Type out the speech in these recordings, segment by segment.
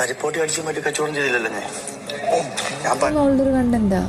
കരിപ്പോട്ടി അടിച്ച് മറ്റു കച്ചവടം ചെയ്തില്ലല്ലോ ഞാൻ. ഒരു കണ്ടന്റാ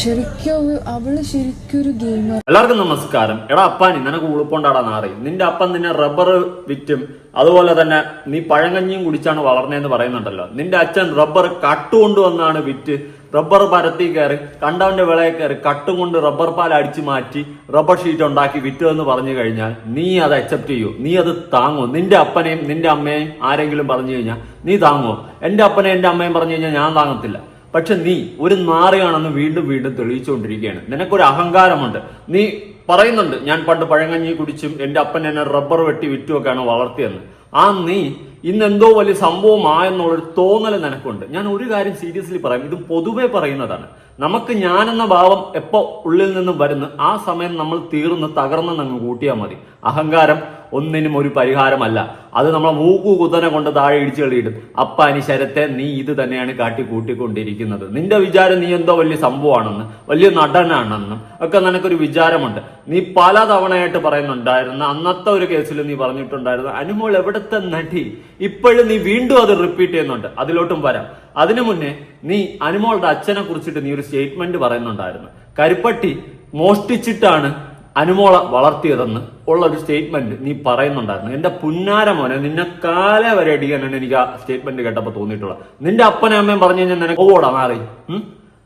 ശരിക്കും അവൾ ശരിക്കും ഒരു ഗെയിമർ എല്ലാവർക്കും നമസ്കാരം. എടാ അപ്പാനി നിനക്ക് ഉളുപ്പുണ്ടാടാ നാറി നിന്റെ അപ്പൻ നിന്നെ റബ്ബർ വിറ്റും. അതുപോലെ തന്നെ നീ പഴങ്കഞ്ഞിയും കുടിച്ചാണ് വളർന്നതെന്ന് പറയുന്നുണ്ടല്ലോ. നിന്റെ അച്ഛൻ റബ്ബർ കട്ടുകൊണ്ടുവന്നാണ് വിറ്റ് റബ്ബർ പരത്തി കയറി കണ്ടവന്റെ വിളയെ കയറി കട്ടും കൊണ്ട് റബ്ബർ പാൽ അടിച്ചു മാറ്റി റബ്ബർ ഷീറ്റ് ഉണ്ടാക്കി വിറ്റതെന്ന് പറഞ്ഞു കഴിഞ്ഞാൽ നീ അത് അക്സെപ്റ്റ് ചെയ്യൂ. നീ അത് താങ്ങോ. നിന്റെ അപ്പനെയും നിന്റെ അമ്മയെയും ആരെങ്കിലും പറഞ്ഞു കഴിഞ്ഞാൽ നീ താങ്ങോ? എന്റെ അപ്പനെയും എന്റെ അമ്മയും പറഞ്ഞു കഴിഞ്ഞാൽ ഞാൻ താങ്ങത്തില്ല. പക്ഷെ നീ ഒരു നാറിയാണെന്ന് വീണ്ടും വീണ്ടും തെളിയിച്ചുകൊണ്ടിരിക്കുകയാണ്. നിനക്കൊരു അഹങ്കാരമുണ്ട്. നീ പറയുന്നുണ്ട് ഞാൻ പണ്ട് പഴങ്ങഞ്ഞി കുടിച്ചും എന്റെ അപ്പൻ എന്നെ റബ്ബർ വെട്ടി വിറ്റുമൊക്കെയാണ് വളർത്തിയെന്ന്. ആ നീ ഇന്നെന്തോ വലിയ സംഭവമായെന്നുള്ളൊരു തോന്നൽ നിനക്കുണ്ട്. ഞാൻ ഒരു കാര്യം സീരിയസ്ലി പറയാം. ഇത് പൊതുവെ പറയുന്നതാണ്. നമുക്ക് ഞാൻ എന്ന ഭാവം എപ്പോ ഉള്ളിൽ നിന്നും വരുന്നു ആ സമയം നമ്മൾ തീർന്ന് തകർന്ന് അങ്ങ് കൂട്ടിയാൽ മതി. അഹങ്കാരം ഒന്നിനും ഒരു പരിഹാരമല്ല. അത് നമ്മളെ മൂക്കു കുത്തനെ കൊണ്ട് താഴെ ഇടിച്ചു കളിയിടും അപ്പ ശരത്തെ നീ ഇത് തന്നെയാണ് കാട്ടി കൂട്ടിക്കൊണ്ടിരിക്കുന്നത്. നിന്റെ വിചാരം നീ എന്തോ വലിയ സംഭവമാണെന്ന് വലിയ നടനാണെന്നും ഒക്കെ നിനക്കൊരു വിചാരമുണ്ട്. നീ പല തവണയായിട്ട് പറയുന്നുണ്ടായിരുന്നു. അന്നത്തെ ഒരു കേസിൽ നീ പറഞ്ഞിട്ടുണ്ടായിരുന്നു. അനുമോൾ എവിടത്തെ നടി. ഇപ്പോഴും നീ വീണ്ടും അത് റിപ്പീറ്റ് ചെയ്യുന്നുണ്ട്. അതിലോട്ടും വരാം. അതിനു മുന്നേ നീ അനുമോളുടെ അച്ഛനെ കുറിച്ചിട്ട് നീ ഒരു സ്റ്റേറ്റ്മെന്റ് പറയുന്നുണ്ടായിരുന്നു. കരുപ്പട്ടി മോഷ്ടിച്ചിട്ടാണ് അനുമോള വളർത്തിയതെന്ന് ഉള്ള ഒരു സ്റ്റേറ്റ്മെന്റ് നീ പറയുന്നുണ്ടായിരുന്നു. എന്റെ പുന്നാര മോനെ നിന്നെ കാല വരെ അടിക്കാനാണ് എനിക്ക് ആ സ്റ്റേറ്റ്മെന്റ് കേട്ടപ്പോ തോന്നിയിട്ടുള്ളത്. നിന്റെ അപ്പനെ അമ്മയും പറഞ്ഞു കഴിഞ്ഞാൽ നിനക്ക് ഓടാ മാറി?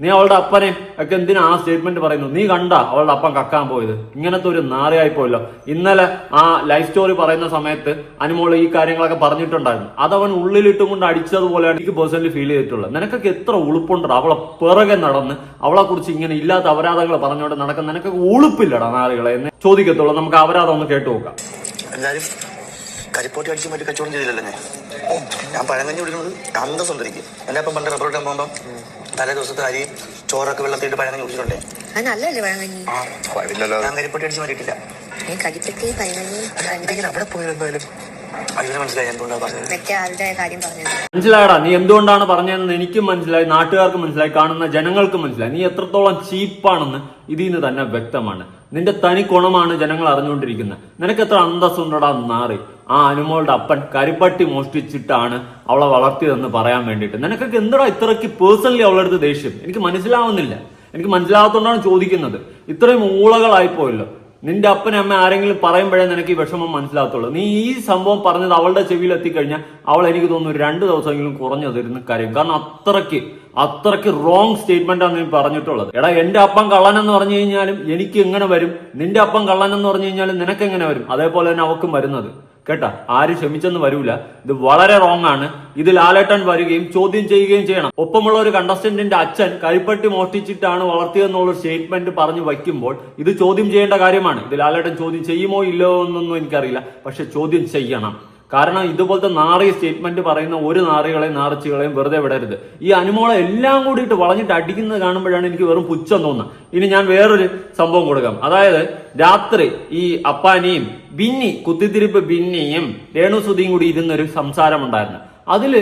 നീ അവളുടെ അപ്പനെ ഒക്കെ എന്തിനാ ആ സ്റ്റേറ്റ്മെന്റ് പറയുന്നു നീ കണ്ട അവളുടെ അപ്പൻ കക്കാൻ പോയത്? ഇങ്ങനത്തെ ഒരു നാറിയായി പോയല്ലോ. ഇന്നലെ ആ ലൈഫ് സ്റ്റോറി പറയുന്ന സമയത്ത് അനുമോൾ ഈ കാര്യങ്ങളൊക്കെ പറഞ്ഞിട്ടുണ്ടായിരുന്നു. അതവൻ ഉള്ളിലിട്ടും കൊണ്ട് അടിച്ചതുപോലെയാണ് എനിക്ക് പേഴ്സണലി ഫീൽ ചെയ്തിട്ടുള്ളത്. നിനക്കൊക്കെ എത്ര ഉളുപ്പുണ്ടോ അവളെ പിറകെ നടന്ന് അവളെ കുറിച്ച് ഇങ്ങനെ ഇല്ലാത്ത അപരാധങ്ങൾ പറഞ്ഞുകൊണ്ട് നടക്കുന്ന നിനക്കൊക്കെ ഉളുപ്പില്ലടാ നാറികളെ എന്ന് ചോദിക്കത്തുള്ളൂ. നമുക്ക് അപരാധം ഒന്ന് കേട്ടു നോക്കാം. എല്ലാരും കരിപ്പോട്ടി അടിച്ച് മറ്റു കച്ചവടം ചെയ്തില്ലല്ലേ ഞാൻ? പഴങ്കഞ്ഞി കുടിക്കുന്നത് അന്തസ്സുണ്ട് എന്നെ ഇപ്പം പണ്ട് റബ്ബർ ഇട്ടാൻ പോകുമ്പം തലേ ദിവസത്തെ അരി ചോറൊക്കെ വെള്ളത്തിട്ട് പഴങ്കഞ്ഞി കുടിച്ചിട്ടുണ്ടേ? അത് നല്ലതല്ലേ പഴങ്കഞ്ഞി ആ ഞാൻ കരിപ്പോട്ടി അടിച്ചു മാറ്റിയിട്ടില്ല. ഞാൻ പഴങ്കഞ്ഞി എന്തെങ്കിലും അവിടെ മനസ്സിലായടാ നീ എന്തുകൊണ്ടാണ് പറഞ്ഞതെന്ന് എനിക്കും മനസ്സിലായി നാട്ടുകാർക്ക് മനസ്സിലായി കാണുന്ന ജനങ്ങൾക്ക് മനസ്സിലായി. നീ എത്രത്തോളം ചീപ്പാണെന്ന് ഇതിൽ നിന്ന് തന്നെ വ്യക്തമാണ്. നിന്റെ തനി ഗുണമാണ് ജനങ്ങൾ അറിഞ്ഞുകൊണ്ടിരിക്കുന്നത്. നിനക്ക് എത്ര അന്തസ്സുണ്ടടാ നാറി. ആ അനുമോളുടെ അപ്പൻ കരിപ്പട്ടി മോഷ്ടിച്ചിട്ടാണ് അവളെ വളർത്തിയതെന്ന് പറയാൻ വേണ്ടിയിട്ട്. നിനക്കൊക്കെ എന്തടാ ഇത്രയ്ക്ക് പേഴ്സണലി അവളുടെ അടുത്ത് ദേഷ്യം? എനിക്ക് മനസ്സിലാവുന്നില്ല. എനിക്ക് മനസ്സിലാവാത്തോണ്ടാണ് ചോദിക്കുന്നത്. ഇത്രയും ഊളകളായി പോയല്ലോ. നിന്റെ അപ്പനും അമ്മ ആരെങ്കിലും പറയുമ്പോഴേ നിനക്ക് ഈ വിഷമം മനസ്സിലാകത്തുള്ളൂ. നീ ഈ സംഭവം പറഞ്ഞത് അവളുടെ ചെവിയിൽ എത്തിക്കഴിഞ്ഞാൽ അവൾ എനിക്ക് തോന്നുന്നു രണ്ട് ദിവസമെങ്കിലും കുറഞ്ഞതിരുന്ന് കാര്യം. കാരണം അത്രയ്ക്ക് അത്രയ്ക്ക് റോങ് സ്റ്റേറ്റ്മെന്റ് ആണ് നീ പറഞ്ഞിട്ടുള്ളത്. എടാ എന്റെ അപ്പം കള്ളൻ എന്ന് പറഞ്ഞു കഴിഞ്ഞാലും എനിക്ക് എങ്ങനെ വരും? നിന്റെ അപ്പം കള്ളൻ എന്ന് പറഞ്ഞു കഴിഞ്ഞാലും നിനക്ക് എങ്ങനെ വരും? അതേപോലെ തന്നെ അവക്കും വരുന്നത്. കേട്ടാ ആര് ക്ഷമിച്ചെന്ന് വരൂല. ഇത് വളരെ റോങ് ആണ്. ഇത് ലാലേട്ടൻ വരികയും ചോദ്യം ചെയ്യുകയും ചെയ്യണം. ഒപ്പമുള്ള ഒരു കണ്ടസ്റ്റന്റിന്റെ അച്ഛൻ കൈപ്പട്ടി മോഷ്ടിച്ചിട്ടാണ് വളർത്തിയെന്നുള്ള സ്റ്റേറ്റ്മെന്റ് പറഞ്ഞു വയ്ക്കുമ്പോൾ ഇത് ചോദ്യം ചെയ്യേണ്ട കാര്യമാണ്. ഇത് ലാലേട്ടൻ ചോദ്യം ചെയ്യുമോ ഇല്ലയോ എന്നൊന്നും എനിക്കറിയില്ല. പക്ഷെ ചോദ്യം ചെയ്യണം. കാരണം ഇതുപോലത്തെ നാറി സ്റ്റേറ്റ്മെന്റ് പറയുന്ന ഒരു നാറികളെയും നാറിച്ചുകളെയും വെറുതെ വിടരുത്. ഈ അനുമോളെ എല്ലാം കൂടിയിട്ട് വളഞ്ഞിട്ട് അടിക്കുന്നത് കാണുമ്പോഴാണ് എനിക്ക് വെറും പുച്ഛം തോന്നുന്നത്. ഇനി ഞാൻ വേറൊരു സംഭവം കൊടുക്കാം. അതായത് രാത്രി ഈ അപ്പാനിയും ബിന്നി കുത്തിത്തിരിപ്പ് ബിന്നിയും രേണുസുതിയും കൂടി ഇരുന്നൊരു സംസാരം അതിൽ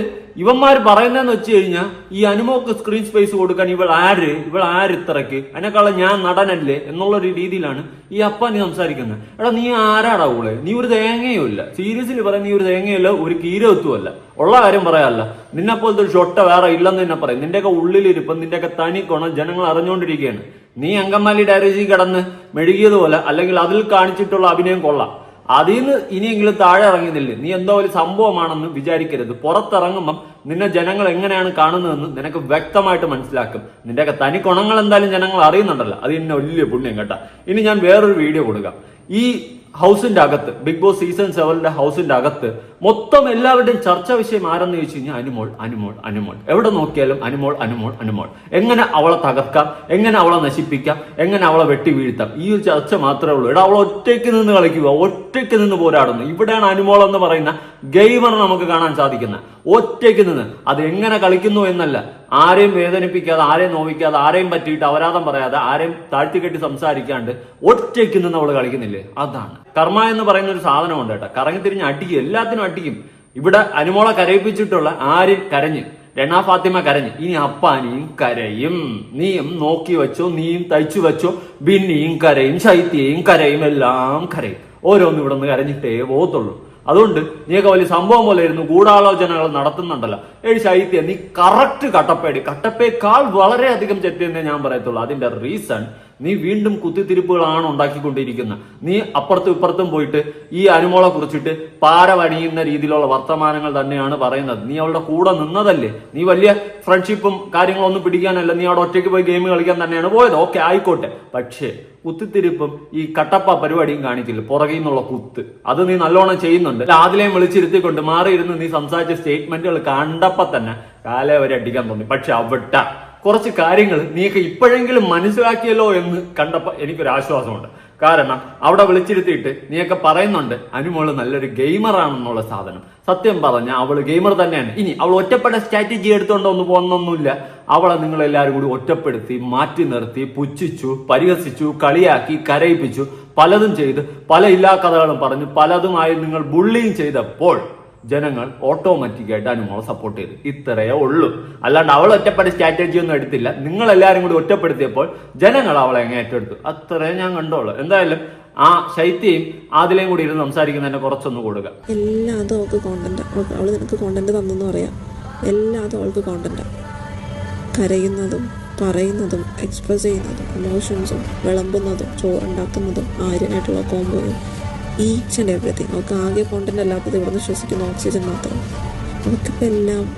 ഇവന്മാർ പറയുന്നതെന്ന് വെച്ച് കഴിഞ്ഞാൽ ഈ അനുമോക്ക് സ്ക്രീൻ സ്പേസ് കൊടുക്കാൻ ഇവൾ ആര്? ഇവൾ ആര് ഇത്രക്ക് അതിനേക്കാളും ഞാൻ നടനല്ലേ എന്നുള്ള ഒരു രീതിയിലാണ് ഈ അപ്പ നീ സംസാരിക്കുന്നത്. എടാ നീ ആരാടാ കൂടെ നീ ഒരു തേങ്ങയുമില്ല ഇല്ല. സീരിയസ്ലി പറയാൻ നീ ഒരു തേങ്ങയല്ല ഒരു കീരത്തുമല്ല ഉള്ള കാര്യം പറയാനല്ല നിന്നെ പോലത്തെ ഒരു ഷൊട്ട വേറെ ഇല്ലെന്ന് തന്നെ പറയും. നിന്റെയൊക്കെ ഉള്ളിലിരിപ്പം നിന്റെയൊക്കെ തനി ഗുണം ജനങ്ങൾ അറിഞ്ഞുകൊണ്ടിരിക്കുകയാണ് നീ അങ്കമാലി ഡയറേജി കിടന്ന് മെഴുകിയതുപോലെ അല്ലെങ്കിൽ അതിൽ കാണിച്ചിട്ടുള്ള അഭിനയം കൊള്ളാം. അതിൽ നിന്ന് ഇനിയെങ്കിലും താഴെ ഇറങ്ങുന്നില്ലേ നീ എന്തോ ഒരു സംഭവമാണെന്ന് വിചാരിക്കരുത്. പുറത്തിറങ്ങുമ്പം നിന്നെ ജനങ്ങൾ എങ്ങനെയാണ് കാണുന്നതെന്ന് നിനക്ക് വ്യക്തമായിട്ട് മനസ്സിലാക്കും. നിന്റെയൊക്കെ തനി ഗുണങ്ങൾ എന്തായാലും ജനങ്ങൾ അറിയുന്നുണ്ടല്ലോ. അത് ഇന്നെ വലിയ പുണ്യം കേട്ടാ. ഇനി ഞാൻ വേറൊരു വീഡിയോ കൊടുക്കാം. ഈ ഹൗസിന്റെ അകത്ത് ബിഗ് ബോസ് സീസൺ സെവനിന്റെ ഹൗസിന്റെ അകത്ത് മൊത്തം എല്ലാവരുടെയും ചർച്ചാ വിഷയം ആരെന്ന് ചോദിച്ചു കഴിഞ്ഞാൽ അനുമോൾ അനുമോൾ അനുമോൾ. എവിടെ നോക്കിയാലും അനുമോൾ അനുമോൾ അനുമോൾ. എങ്ങനെ അവളെ തകർക്കാം? എങ്ങനെ അവളെ നശിപ്പിക്കാം? എങ്ങനെ അവളെ വെട്ടി വീഴ്ത്താം ഈ ഒരു ചർച്ച മാത്രമേ ഉള്ളൂ. എടാ അവൾ ഒറ്റയ്ക്ക് നിന്ന് കളിക്കുക ഒറ്റയ്ക്ക് നിന്ന് പോരാടുന്നു. ഇവിടെയാണ് അനുമോൾ എന്ന് പറയുന്ന ഗെയിമർ നമുക്ക് കാണാൻ സാധിക്കുന്നത്. ഒറ്റയ്ക്ക് നിന്ന്. അത് എങ്ങനെ കളിക്കുന്നു എന്നല്ല. ആരെയും വേദനിപ്പിക്കാതെ ആരെയും നോവിക്കാതെ ആരെയും പറ്റിയിട്ട് അവരാധം പറയാതെ ആരെയും താഴ്ത്തിക്കെട്ടി സംസാരിക്കാണ്ട് ഒറ്റയ്ക്ക് നിന്ന് അവൾ കളിക്കുന്നില്ലേ? അതാണ്. കർമ്മ എന്ന് പറയുന്ന ഒരു സാധനമുണ്ട് കേട്ടോ. കറങ്ങി തിരിഞ്ഞ് അടിക്കും എല്ലാത്തിനും അടിക്കും ഇവിടെ അനുമോളെ കരയിപ്പിച്ചിട്ടുള്ള ആരും? കരഞ്ഞ്. രണാ ഫാത്തിമ കരഞ്ഞ്. ഇനി അപ്പാനിയും കരയും. നീയും നോക്കി വെച്ചോ നീയും തയ്ച്ചു വെച്ചോ ബിന്നിയും കരയും ശൈത്യയും കരയും എല്ലാം കരയും. ഓരോന്നും ഇവിടെ നിന്ന് കരഞ്ഞിട്ടേ പോകത്തുള്ളൂ. അതുകൊണ്ട് നീയൊക്കെ വലിയ സംഭവം പോലെ ഇരുന്നു ഗൂഢാലോചനകൾ നടത്തുന്നുണ്ടല്ലോ. ഏഴ് ശൈത്യ നീ കറക്റ്റ് കട്ടപ്പേടി. കട്ടപ്പേക്കാൾ വളരെയധികം ചെത്തിയെന്നേ ഞാൻ പറയത്തുള്ളൂ. അതിന്റെ റീസൺ നീ വീണ്ടും കുത്തിത്തിരിപ്പുകളാണ് ഉണ്ടാക്കിക്കൊണ്ടിരിക്കുന്നത്. നീ അപ്പുറത്തും ഇപ്പുറത്തും പോയിട്ട് ഈ അനുമോളെ കുറിച്ചിട്ട് പാര വണിയുന്ന രീതിയിലുള്ള വർത്തമാനങ്ങൾ തന്നെയാണ് പറയുന്നത്. നീ അവളുടെ കൂടെ നിന്നതല്ലേ? നീ വലിയ ഫ്രണ്ട്ഷിപ്പും കാര്യങ്ങളൊന്നും പിടിക്കാനല്ല നീ അവിടെ ഒറ്റയ്ക്ക് പോയി ഗെയിം കളിക്കാൻ തന്നെയാണ് പോയത്. ഓക്കെ ആയിക്കോട്ടെ. പക്ഷേ കുത്തിത്തിരിപ്പും ഈ കട്ടപ്പ പരിപാടിയും കാണിക്കില്ല പുറകിൽ നിന്നുള്ള കുത്ത്. അത് നീ നല്ലോണം ചെയ്യുന്നുണ്ട്. രാവിലെയും വിളിച്ചിരുത്തിക്കൊണ്ട് മാറിയിരുന്ന് നീ സംസാരിച്ച സ്റ്റേറ്റ്മെന്റുകൾ കണ്ടപ്പോ തന്നെ കാലേ വരെ അടിക്കാൻ തോന്നി. പക്ഷെ അവിടെ കുറച്ച് കാര്യങ്ങൾ നീക്ക് ഇപ്പോഴെങ്കിലും മനസ്സിലാക്കിയല്ലോ എന്ന് കണ്ടപ്പോൾ എനിക്കൊരു ആശ്വാസമുണ്ട്. കാരണം അവിടെ വിളിച്ചിരുത്തിയിട്ട് നീയൊക്കെ പറയുന്നുണ്ട് അനുമോൾ നല്ലൊരു ഗെയിമറാണെന്നുള്ള സാധനം. സത്യം പറഞ്ഞ അവൾ ഗെയിമർ തന്നെയാണ്. ഇനി അവൾ ഒറ്റപ്പെട്ട സ്ട്രാറ്റജി എടുത്തുകൊണ്ട് ഒന്ന് പോകുന്നൊന്നുമില്ല അവളെ നിങ്ങൾ എല്ലാവരും കൂടി ഒറ്റപ്പെടുത്തി മാറ്റി നിർത്തി പുച്ഛിച്ചു പരിഹസിച്ചു കളിയാക്കി കരയിപ്പിച്ചു പലതും ചെയ്ത് പല ഇല്ലാ കഥകളും പറഞ്ഞു പലതുമായി നിങ്ങൾ ബുള്ളിയും ചെയ്തപ്പോൾ ജനങ്ങൾ ഓട്ടോമാറ്റിക്കായിട്ട് അനുമോളെ സപ്പോർട്ട് ചെയ്തു. ഇത്രയേ ഉള്ളൂ. അല്ലാണ്ട് അവൾ ഒറ്റപ്പെട്ട സ്ട്രാറ്റജി ഒന്നും എടുത്തില്ല. നിങ്ങൾ എല്ലാവരും കൂടി ഒറ്റപ്പെടുത്തിയപ്പോൾ ജനങ്ങൾ അവളെ അങ്ങ് ഏറ്റെടുത്തു. അത്രേ ഞാൻ കണ്ടോളൂ. എന്തായാലും ആ ശൈത്യയും ആദിലേയും കൂടി ഇരുന്ന് സംസാരിക്കുന്നതിനെ കുറച്ചൊന്ന് കൊടുക്കുക എല്ലാതും അവൾക്ക് കോണ്ടന്റ് അവൾ നിനക്ക് തന്നെന്ന് പറയാം. എല്ലാതും അവൾക്ക് കോണ്ടന്റ് കരയുന്നതും പറയുന്നതും എക്സ്പ്രസ് ചെയ്യുന്നതും ഇമോഷൻസും വിളമ്പുന്നതും ചോറുണ്ടാക്കുന്നതും ആര്യനായിട്ടുള്ള കോമ്പോയും ഈച്ച് ആൻഡ് എവറിഥിങ് നമുക്ക് ആകെ കോണ്ടന്റ് അല്ലാത്തത് ഇവിടുന്ന് ശ്വസിക്കുന്ന ഓക്സിജൻ മാത്രം. നമുക്കിപ്പോൾ എല്ലാം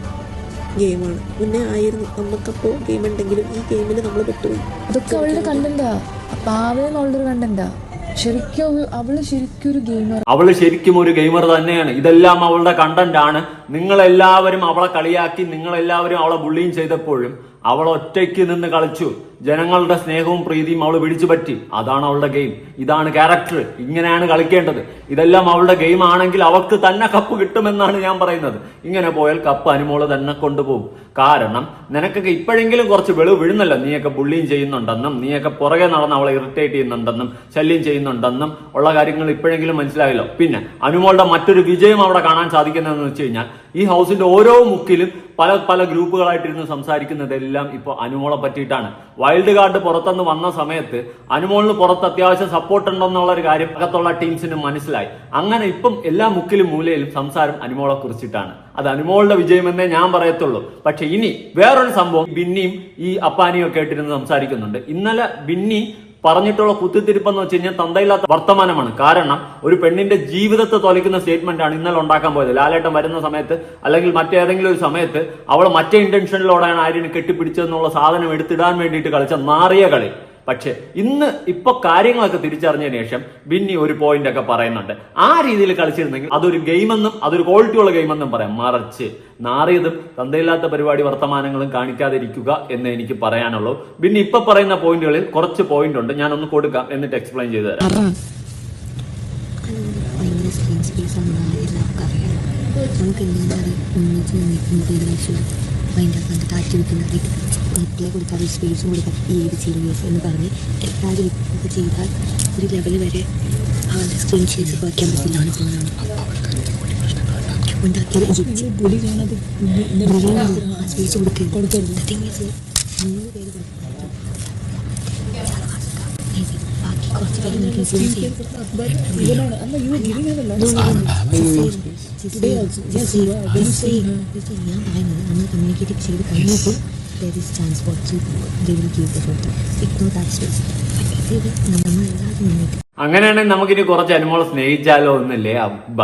ഗെയിമാണ് മുന്നേ ആയിരുന്നു. നമുക്കപ്പോൾ ഗെയിം ഉണ്ടെങ്കിലും ഈ ഗെയിമിൽ നമ്മൾ പെട്ടുപോയി അതൊക്കെ അവളുടെ കണ്ടന്റാ പാവയും അവളുടെ ഒരു കണ്ടന്റാ ശരിക്കും അവ- അവൾ ശരിക്കും ഒരു ഗെയിമർ അവൾ ശരിക്കും ഒരു ഗെയിമർ തന്നെയാണ്. ഇതെല്ലാം അവളുടെ കണ്ടന്റ് ആണ്. നിങ്ങളെല്ലാവരും അവളെ കളിയാക്കി നിങ്ങളെല്ലാവരും അവളെ ബുള്ളിയും ചെയ്തപ്പോഴും അവൾ ഒറ്റയ്ക്ക് നിന്ന് കളിച്ചു. ജനങ്ങളുടെ സ്നേഹവും പ്രീതിയും അവൾ പിടിച്ചു പറ്റി. അതാണ് അവളുടെ ഗെയിം. ഇതാണ് ക്യാരക്ടർ. ഇങ്ങനെയാണ് കളിക്കേണ്ടത്. ഇതെല്ലാം അവളുടെ ഗെയിം ആണെങ്കിൽ അവൾക്ക് തന്നെ കപ്പ് കിട്ടുമെന്നാണ് ഞാൻ പറയുന്നത്. ഇങ്ങനെ പോയാൽ കപ്പ് അനുമോൾ തന്നെ കൊണ്ടുപോകും. കാരണം നിനക്കൊക്കെ ഇപ്പോഴെങ്കിലും കുറച്ച് വെളു വീഴുന്നല്ലോ. നീയൊക്കെ ബുള്ളിയും ചെയ്യുന്നുണ്ടെന്നും നീയൊക്കെ പുറകെ നടന്ന് അവളെ ഇറിറ്റേറ്റ് ചെയ്യുന്നുണ്ടെന്നും ശല്യം ചെയ്യുന്നുണ്ടെന്നും ഉള്ള കാര്യങ്ങൾ ഇപ്പോഴെങ്കിലും മനസ്സിലായല്ലോ. പിന്നെ അനുമോളുടെ മറ്റൊരു വിജയം അവിടെ കാണാൻ സാധിക്കുന്നതെന്ന് വെച്ച് കഴിഞ്ഞാൽ ഈ ഹൗസിന്റെ ഓരോ മുക്കിലും പല പല ഗ്രൂപ്പുകളായിട്ടിരുന്ന് സംസാരിക്കുന്നതെല്ലാം ഇപ്പോൾ അനുമോളെ പറ്റിയിട്ടാണ്. വൈൽഡ് കാർഡ് പുറത്തുനിന്ന് വന്ന സമയത്ത് അനുമോളിന് പുറത്ത് അത്യാവശ്യം സപ്പോർട്ട് ഉണ്ടെന്നുള്ള ഒരു കാര്യം അകത്തുള്ള ടീംസിന് മനസ്സിലായി. അങ്ങനെ ഇപ്പം എല്ലാ മുക്കിലും മൂലയിലും സംസാരം അനുമോളെ കുറിച്ചിട്ടാണ്. അത് അനുമോളുടെ വിജയമെന്നേ ഞാൻ പറയത്തുള്ളൂ. പക്ഷെ ഇനി വേറൊരു സംഭവം ബിന്നിയും ഈ അപ്പാനിയും ഒക്കെ ആയിട്ടിരുന്ന് സംസാരിക്കുന്നുണ്ട്. ഇന്നലെ ബിന്നി പറഞ്ഞിട്ടുള്ള കുത്തിത്തിരിപ്പെന്ന് വെച്ച് കഴിഞ്ഞാൽ തന്തയില്ലാത്ത വർത്തമാനമാണ്. കാരണം ഒരു പെണ്ണിന്റെ ജീവിതത്തെ തൊലയ്ക്കുന്ന സ്റ്റേറ്റ്മെന്റ് ആണ് ഇന്നലെ ഉണ്ടാക്കാൻ പോയത്. ലാലേട്ടൻ വരുന്ന സമയത്ത് അല്ലെങ്കിൽ മറ്റേതെങ്കിലും ഒരു സമയത്ത് അവൾ മറ്റേ ഇന്റൻഷനിലൂടെയാണ് ആര്യനെ കെട്ടിപ്പിടിച്ചതെന്നുള്ള സാധനം എടുത്തിടാൻ വേണ്ടിയിട്ട് കളിച്ച നാറിയ കളി. പക്ഷെ ഇന്ന് ഇപ്പൊ കാര്യങ്ങളൊക്കെ തിരിച്ചറിഞ്ഞതിന് ശേഷം ബിന്നി ഒരു പോയിന്റ് ഒക്കെ പറയുന്നുണ്ട്. ആ രീതിയിൽ കളിച്ചിരുന്നെങ്കിൽ അതൊരു ഗെയിമെന്നും അതൊരു ക്വാളിറ്റിയുള്ള ഗെയിമെന്നും പറയാം. മറിച്ച് നാറിയതും തന്തയില്ലാത്ത പരിപാടി വർത്തമാനങ്ങളും കാണിക്കാതിരിക്കുക എന്ന് എനിക്ക് പറയാനുള്ളൂ. ബിന്നി ഇപ്പൊ പറയുന്ന പോയിന്റുകളിൽ കുറച്ച് പോയിന്റ് ഉണ്ട്. ഞാനൊന്ന് കൊടുക്കാം. എന്നിട്ട് എക്സ്പ്ലെയിൻ ചെയ്തു തരാം. നമുക്ക് ഒന്നിച്ച് നല്ല കാറ്റ് അകത്ത് കൊടുക്കാൻ ഒരു റിപ്ലൈ കൊടുക്കാതെ സ്പേസും കൊടുക്കാതെ ഈ ഏത് സീരിയസ് എന്ന് പറഞ്ഞ് എല്ലാവരും ഇതൊക്കെ ചെയ്താൽ ഒരു ലെവൽ വരെ ആളുടെ സ്ക്രീൻ ഷെയർസ് കുറയ്ക്കാൻ ഉണ്ടാക്കിയത് സ്പേസ് കൊടുക്കരുത്. മൂന്ന് പേര് കൊടുക്കും കമ്മ്യൂണിക്കേറ്റ് ചെയ്ത് കഴിഞ്ഞപ്പോൾ ഇഗ്നോർ ദാറ്റ് സ്പേസ് ഇത് നമ്മൾ എല്ലാവരും നിന്നിട്ട് അങ്ങനെയാണെങ്കിൽ നമുക്കിനി കുറച്ച് അനുമോളെ സ്നേഹിച്ചാലോ ഒന്നല്ലേ അബ്ബ?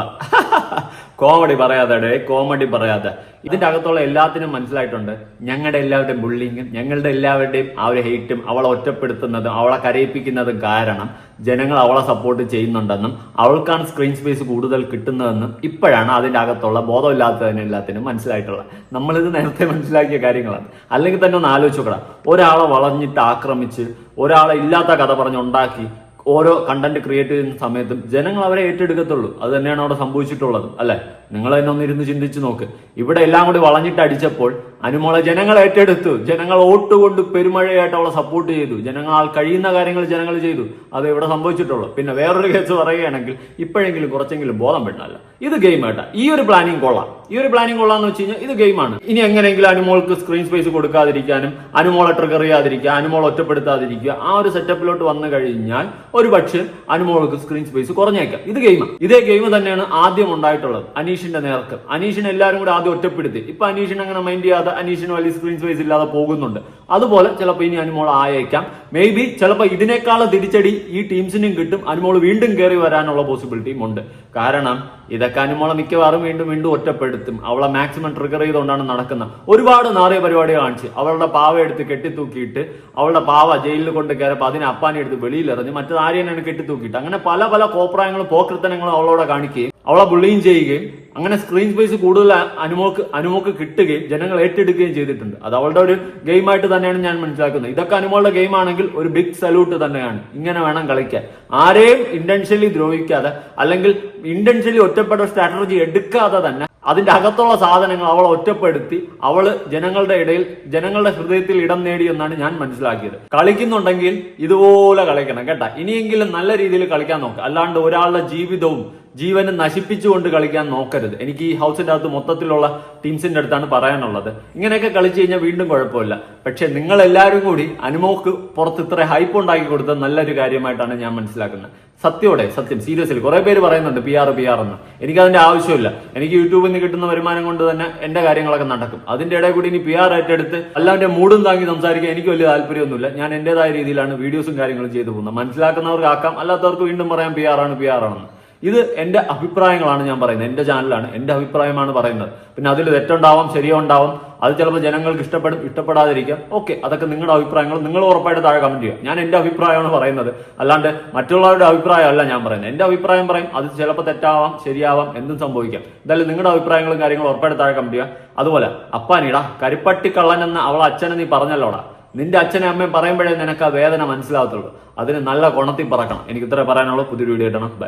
കോമഡി പറയാതെ കോമഡി പറയാതെ. ഇതിന്റെ അകത്തുള്ള എല്ലാത്തിനും മനസ്സിലായിട്ടുണ്ട്. ഞങ്ങളുടെ എല്ലാവരുടെയും ബുള്ളിങ്ങും ഞങ്ങളുടെ എല്ലാവരുടെയും ആ ഒരു ഹെയ്റ്റും അവളെ ഒറ്റപ്പെടുത്തുന്നതും അവളെ കരയിപ്പിക്കുന്നതും കാരണം ജനങ്ങൾ അവളെ സപ്പോർട്ട് ചെയ്യുന്നുണ്ടെന്നും അവൾക്കാണ് സ്ക്രീൻ സ്പേസ് കൂടുതൽ കിട്ടുന്നതെന്നും ഇപ്പോഴാണ് അതിന്റെ അകത്തുള്ള ബോധമില്ലാത്തതിന് എല്ലാത്തിനും മനസ്സിലായിട്ടുള്ളത്. നമ്മളിത് നേരത്തെ മനസ്സിലാക്കിയ കാര്യങ്ങളാണ്. അല്ലെങ്കിൽ തന്നെ ഒന്ന് ആലോചിച്ചോക്കടാ ഒരാളെ വളഞ്ഞിട്ട് ആക്രമിച്ച് ഒരാളെ ഇല്ലാത്ത കഥ പറഞ്ഞുണ്ടാക്കി ഓരോ കണ്ടന്റ് ക്രിയേറ്റ് ചെയ്യുന്ന സമയത്തും ജനങ്ങൾ അവരെ ഏറ്റെടുക്കത്തുള്ളൂ. അത് തന്നെയാണ് അവിടെ സംഭവിച്ചിട്ടുള്ളത് അല്ലെ? നിങ്ങൾ തന്നെ ഒന്നിരുന്ന് ചിന്തിച്ചു നോക്ക്. ഇവിടെ എല്ലാം കൂടി വളഞ്ഞിട്ട് അടിച്ചപ്പോൾ അനുമോളെ ജനങ്ങൾ ഏറ്റെടുത്തു. ജനങ്ങൾ വോട്ട് കൊണ്ട് പെരുമഴയായിട്ട് അവളെ സപ്പോർട്ട് ചെയ്തു. ജനങ്ങൾ കഴിയുന്ന കാര്യങ്ങൾ ജനങ്ങൾ ചെയ്തു. അത് ഇവിടെ സംഭവിച്ചിട്ടുള്ളൂ. പിന്നെ വേറൊരു കേസ് പറയുകയാണെങ്കിൽ ഇപ്പോഴെങ്കിലും കുറച്ചെങ്കിലും ബോധം പെട്ടല്ല ഇത് ഗെയിം ആയിട്ടാ ഈ ഒരു പ്ലാനിങ് കൊള്ളാം. ഈ ഒരു പ്ലാനിങ് കൊള്ളാന്ന് വെച്ച് കഴിഞ്ഞാൽ ഇത് ഗെയിമാണ് ഇനി എങ്ങനെയെങ്കിലും അനുമോൾക്ക് സ്ക്രീൻ സ്പേസ് കൊടുക്കാതിരിക്കാനും അനുമോളെ ട്രിഗർ ചെയ്യാതിരിക്കുക അനുമോൾ ഒറ്റപ്പെടുത്താതിരിക്കുക ആ ഒരു സെറ്റപ്പിലോട്ട് വന്നു കഴിഞ്ഞാൽ ഒരു പക്ഷേ അനുമോൾക്ക് സ്ക്രീൻ സ്പേസ് കുറഞ്ഞേക്കാം. ഇത് ഗെയിമാണ് ഇതേ ഗെയിം തന്നെയാണ് ആദ്യം ഉണ്ടായിട്ടുള്ളത്. അനീഷിന്റെ നേർക്ക്. അനീഷിനെ എല്ലാവരും കൂടെ ആദ്യം ഒറ്റപ്പെടുത്തി. ഇപ്പൊ അനീഷിനെ അങ്ങനെ മൈൻഡ് ചെയ്യാതെ അനീഷിന് വലിയ സ്ക്രീൻ സ്പേസ് ഇല്ലാതെ പോകുന്നുണ്ട്. അതുപോലെ ചിലപ്പോൾ ഇനി അനുമോൾ ആയേക്കാം. മേ ബി ചിലപ്പോൾ ഇതിനേക്കാളും തിരിച്ചടി ഈ ടീംസിനും കിട്ടും. അനുമോൾ വീണ്ടും കയറി വരാനുള്ള പോസിബിലിറ്റിയും ഉണ്ട്. കാരണം ഇതൊക്കെ അനുമോളെ മിക്കവാറും വീണ്ടും വീണ്ടും ഒറ്റപ്പെടുത്തും. അവളെ മാക്സിമം ട്രിഗർ ചെയ്തുകൊണ്ടാണ് നടക്കുന്നത്. ഒരുപാട് നാറിയ പരിപാടി കാണിച്ച് അവളുടെ പാവ എടുത്ത് കെട്ടിത്തൂക്കിയിട്ട് അവളുടെ പാവ ജയിലിൽ കൊണ്ട് കയറപ്പോൾ അതിനെ അപ്പാനെ എടുത്ത് വെളിയിലെറിഞ്ഞ് മറ്റേ ആര്യനാണ് കെട്ടിത്തൂക്കിയിട്ട്. അങ്ങനെ പല പല കോപ്രായങ്ങളും പോക്കൃത്തനങ്ങളും അവളോട് കാണിക്കുകയും അവളെ ബുള്ളിയും ചെയ്യുകയും അങ്ങനെ സ്ക്രീൻ സ്പേസ് കൂടുതൽ അനുമോക്ക് അനുമോക്ക് കിട്ടുകയും ജനങ്ങൾ ഏറ്റെടുക്കുകയും ചെയ്തിട്ടുണ്ട്. അത് അവളുടെ ഒരു ഗെയിമായിട്ട് തന്നെയാണ് ഞാൻ മനസ്സിലാക്കുന്നത്. ഇതൊക്കെ അനുമോളുടെ ഗെയിം ആണെങ്കിൽ ഒരു ബിഗ് സല്യൂട്ട് തന്നെയാണ്. ഇങ്ങനെ വേണം കളിക്കാൻ. ആരെയും ഇന്റൻഷ്യലി ദ്രോഹിക്കാതെ അല്ലെങ്കിൽ ഇന്റൻഷ്യലി ഒറ്റപ്പെട്ട സ്ട്രാറ്റജി എടുക്കാതെ തന്നെ അതിന്റെ അകത്തുള്ള സാധനങ്ങൾ അവൾ ഒറ്റപ്പെടുത്തി അവൾ ജനങ്ങളുടെ ഇടയിൽ ജനങ്ങളുടെ ഹൃദയത്തിൽ ഇടം നേടി എന്നാണ് ഞാൻ മനസ്സിലാക്കിയത്. കളിക്കുന്നുണ്ടെങ്കിൽ ഇതുപോലെ കളിക്കണം കേട്ടാ. ഇനിയെങ്കിലും നല്ല രീതിയിൽ കളിക്കാൻ നോക്കുക അല്ലാണ്ട് ഒരാളുടെ ജീവിതവും ജീവനെ നശിപ്പിച്ചുകൊണ്ട് കളിക്കാൻ നോക്കരുത്. എനിക്ക് ഈ ഹൗസിന്റെ അകത്ത് മൊത്തത്തിലുള്ള ടീംസിന്റെ അടുത്താണ് പറയാനുള്ളത്. ഇങ്ങനെയൊക്കെ കളിച്ചു കഴിഞ്ഞാൽ വീണ്ടും കുഴപ്പമില്ല. പക്ഷെ നിങ്ങൾ എല്ലാവരും കൂടി അനുമോക്ക് പുറത്ത് ഇത്ര ഹൈപ്പ് ഉണ്ടാക്കി കൊടുത്ത നല്ലൊരു കാര്യമായിട്ടാണ് ഞാൻ മനസ്സിലാക്കുന്നത്. സത്യോടെ സത്യം. സീരിയസ്ലി കുറെ പേര് പറയുന്നുണ്ട് പി ആർ പി ആർ എന്ന്. എനിക്ക് അതിന്റെ ആവശ്യമില്ല. എനിക്ക് യൂട്യൂബിൽ നിന്ന് കിട്ടുന്ന വരുമാനം കൊണ്ട് തന്നെ എന്റെ കാര്യങ്ങളൊക്കെ നടക്കും. അതിന്റെ ഇടയിൽ കൂടി ഇനി പി ആർ ഏറ്റെടുത്ത് അല്ലാണ്ട് മൂടും താങ്ങി സംസാരിക്കാൻ എനിക്ക് വലിയ താല്പര്യമൊന്നുമില്ല. ഞാൻ എന്റേതായ രീതിയിലാണ് വീഡിയോസും കാര്യങ്ങളും ചെയ്തു പോകുന്നത്. മനസ്സിലാക്കുന്നവർക്ക് ആക്കാം അല്ലാത്തവർക്ക് വീണ്ടും പറയാം പി ആർ ആണ് പി ആർ ആണെന്ന്. ഇത് എന്റെ അഭിപ്രായങ്ങളാണ് ഞാൻ പറയുന്നത്. എന്റെ ചാനലാണ് എന്റെ അഭിപ്രായമാണ് പറയുന്നത്. പിന്നെ അതിൽ തെറ്റുണ്ടാവാം ശരിയോ ഉണ്ടാവാം അത് ചിലപ്പോൾ ജനങ്ങൾക്ക് ഇഷ്ടപ്പെടും ഇഷ്ടപ്പെടാതിരിക്കാം. ഓക്കെ അതൊക്കെ നിങ്ങളുടെ അഭിപ്രായങ്ങൾ. നിങ്ങൾ ഉറപ്പായിട്ട് താഴെ കമന്റ് ചെയ്യുക. ഞാൻ എന്റെ അഭിപ്രായമാണ് പറയുന്നത്. അല്ലാണ്ട് മറ്റുള്ളവരുടെ അഭിപ്രായമല്ല ഞാൻ പറയുന്നത്. എന്റെ അഭിപ്രായം പറയും അത് ചിലപ്പോൾ തെറ്റാവാം ശരിയാവാം എന്തും സംഭവിക്കാം. എന്തായാലും നിങ്ങളുടെ അഭിപ്രായങ്ങളും കാര്യങ്ങളും ഉറപ്പായിട്ട് താഴെ കമന്റ് ചെയ്യുക. അതുപോലെ അപ്പാനിടാ കരിപ്പട്ടി കള്ളൻ എന്ന അവളെ അച്ഛനെ നീ പറഞ്ഞല്ലോടാ? നിന്റെ അച്ഛനെ അമ്മയും പറയുമ്പോഴേ നിനക്ക് ആ വേദന മനസ്സിലാവത്തുള്ളൂ അതിന് നല്ല ഗുണത്തിൽ പറക്കണം. എനിക്ക് ഇത്ര പറയാനുള്ളൂ. പുതിയൊരു വീഡിയോ ഇടണം